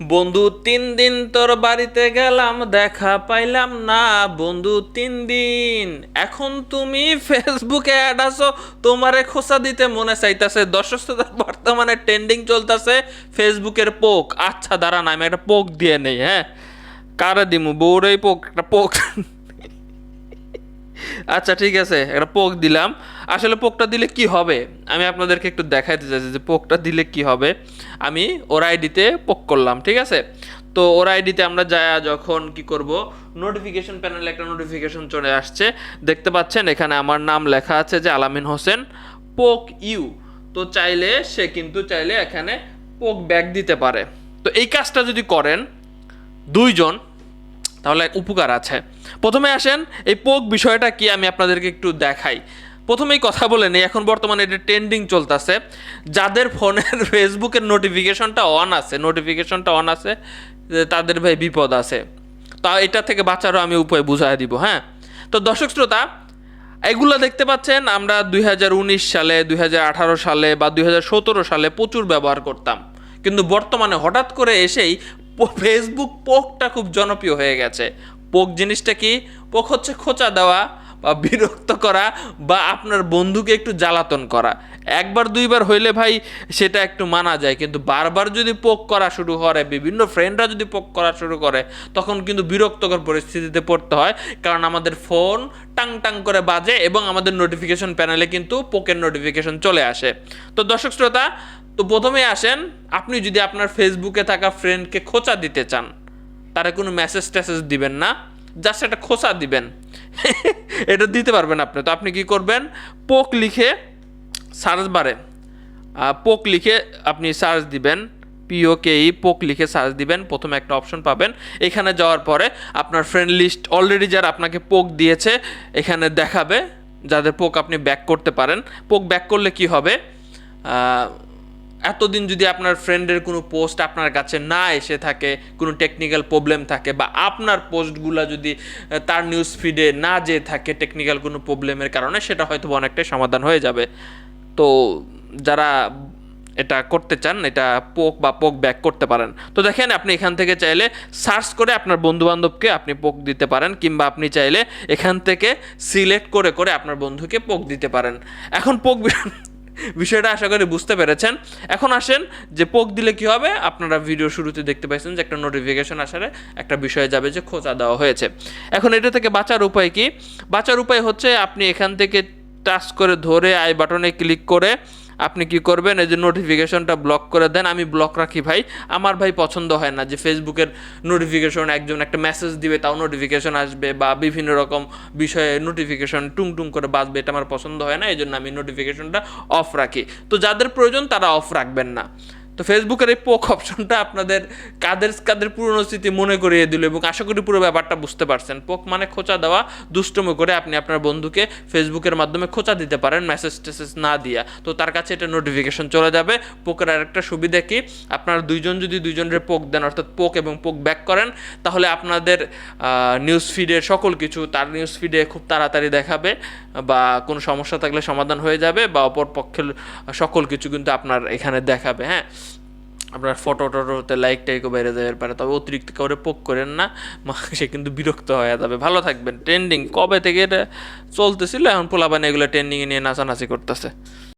বন্ধু, তিন দিন তোর বাড়িতে গেলাম, দেখা পাইলাম না। বন্ধু, তিন দিন। এখন তুমি ফেসবুকে অ্যাড আসো তোমারে খোসা দিতে মনে চাইতেছে। দর্শক বর্তমানে ট্রেন্ডিং চলতেছে ফেসবুকের পোক আচ্ছা দাঁড়ান, আমি একটা পোক দিয়ে নেই হ্যাঁ? কারা দিমু? বউরেই পোক একটা পোক আচ্ছা ঠিক আছে, একটা পোক দিলাম। আসলে পোকটা দিলে কি হবে? আমি আপনাদেরকে একটু দেখাইতে চাইছি যে পোকটা দিলে কি হবে। আমি ওর আইডিতে পোক করলাম, ঠিক আছে? তো ওর আইডিতে আমরা যায় যখন কি করব নোটিফিকেশন প্যানেলে একটা নোটিফিকেশন চলে আসছে। দেখতে পাচ্ছেন, এখানে আমার নাম লেখা আছে যে আলামিন হোসেন, পোক ইউ। তো চাইলে সে কিন্তু চাইলে এখানে পোক ব্যাগ দিতে পারে। তো এই কাজটা যদি করেন, দুইজন তাহলে উপকার আছে। প্রথমে আসেন, এই পোক বিষয়টা কি আমি আপনাদেরকে একটু দেখাই। প্রথমেই কথা বলে নিই, এখন বর্তমানে এটা ট্রেন্ডিং চলতেছে। যাদের ফোনের ফেসবুকের নোটিফিকেশনটা অন আছে নোটিফিকেশনটা অন আছে তাদের ভাই বিপদ আছে। তা এটা থেকে বাঁচারও আমি উপায় বুঝাই দিব হ্যাঁ? তো দর্শক শ্রোতা, এগুলো দেখতে পাচ্ছেন, আমরা দুই হাজার উনিশ সালে, দুই হাজার আঠারো সালে বা দুই হাজার সতেরো সালে প্রচুর ব্যবহার করতাম। কিন্তু বর্তমানে হঠাৎ করে এসেই ফেসবুক পোকটা খুব জনপ্রিয় হয়ে গেছে। পোক জিনিসটা কি? পোক হচ্ছে খোঁচা দেওয়া বা বিরক্ত করা বা আপনার বন্ধুকে একটু জ্বালাতন করা। একবার দুইবার হইলে ভাই সেটা একটু মানা যায়, কিন্তু বারবার যদি পোক করা শুরু করে, বিভিন্ন ফ্রেন্ডরা যদি পোক করা শুরু করে, তখন কিন্তু বিরক্তকর পরিস্থিতিতে পড়তে হয়। কারণ আমাদের ফোন টাং টাং করে বাজে এবং আমাদের নোটিফিকেশন প্যানেলে কিন্তু পোকের নোটিফিকেশন চলে আসে। তো দর্শক শ্রোতা তো প্রথমে আসেন, আপনি যদি আপনার ফেসবুকে থাকা ফ্রেন্ডকে খোঁচা দিতে চান, তারা কোনো মেসেজ টেসেজ দিবেন না জাস্ট একটা খোঁচা দিবেন। এটা দিতে পারবেন আপনি। তো আপনি কি করবেন? পোক লিখে সার্চ বারে পোক লিখে আপনি সার্চ দিবেন পিওকেই পোক লিখে সার্চ দিবেন, প্রথমে একটা অপশন পাবেন। এখানে যাওয়ার পরে আপনার ফ্রেন্ড লিস্ট অলরেডি যারা আপনাকে পোক দিয়েছে, এখানে দেখাবে, যাদের পোক আপনি ব্যাক করতে পারেন। পোক ব্যাক করলে কি হবে? এতদিন যদি আপনার ফ্রেন্ডের কোনো পোস্ট আপনার কাছে না এসে থাকে, কোনো টেকনিক্যাল প্রবলেম থাকে বা আপনার পোস্টগুলো যদি তার নিউজ ফিডে না যেয়ে থাকে টেকনিক্যাল কোনো প্রবলেমের কারণে, সেটা হয়তো অনেকটাই সমাধান হয়ে যাবে। তো যারা এটা করতে চান, এটা পোক বা পোক ব্যাক করতে পারেন। তো দেখেন, আপনি এখান থেকে চাইলে সার্চ করে আপনার বন্ধু বান্ধবকে আপনি পোক দিতে পারেন, কিংবা আপনি চাইলে এখান থেকে সিলেক্ট করে করে আপনার বন্ধুকে পোক দিতে পারেন। এখন পোক বিষয়টা আশা করি বুঝতে পেরেছেন। এখন আসেন যে পোক দিলে কি হবে? আপনারা ভিডিও শুরুতে দেখতে পাইছেন যে একটা নোটিফিকেশন আসারে একটা বিষয়ে যাবে যে খোঁচা দেওয়া হয়েছে। এখন এটা থেকে বাঁচার উপায় কি? বাঁচার উপায় হচ্ছে আপনি এখান থেকে টাচ করে ধরে আই বাটনে ক্লিক করে আপনি কি করবেন? এই যে নোটিফিকেশনটা ব্লক করে দেন। আমি ব্লক রাখি ভাই। আমার ভাই পছন্দ হয় না যে ফেসবুকের নোটিফিকেশন একজন একটা মেসেজ দিবে, তাও নোটিফিকেশন আসবে বা বিভিন্ন রকম বিষয়ে নোটিফিকেশন টুং টুং করে বাজবে, এটা আমার পছন্দ হয় না এই জন্য আমি নোটিফিকেশনটা অফ রাখি। তো যাদের প্রয়োজন তারা অফ রাখবেন না। তো ফেসবুকের এই পোক অপশনটা আপনাদের কাদের কাদের পুরনো স্মৃতি মনে করিয়ে দিল এবং আশা করি পুরো ব্যাপারটা বুঝতে পারছেন। পোক মানে খোঁচা দেওয়া, দুষ্টমি করে আপনি আপনার বন্ধুকে ফেসবুকের মাধ্যমে খোঁচা দিতে পারেন মেসেজ টেসেজ না দিয়া। তো তার কাছে এটা নোটিফিকেশন চলে যাবে। পোকের আরেকটা সুবিধা কি? আপনার দুইজন যদি দুইজনের পোক দেন, অর্থাৎ পোক এবং পোক ব্যাক করেন, তাহলে আপনাদের নিউজ ফিডের সকল কিছু তার নিউজ ফিডে খুব তাড়াতাড়ি দেখাবে বা কোনো সমস্যা থাকলে সমাধান হয়ে যাবে বা অপর পক্ষের সকল কিছু কিন্তু আপনার এখানে দেখাবে হ্যাঁ? আপনার ফটো টটোতে লাইক টাইকও বেড়ে যাবে পারে তবে অতিরিক্ত করে পোক করেন না সে কিন্তু বিরক্ত হয়ে যাবে। ভালো থাকবেন। ট্রেন্ডিং কবে থেকে এটা চলতেছিল, এখন পোলাবান এগুলো ট্রেন্ডিংয়ে নিয়ে নাচানাচি করতেছে।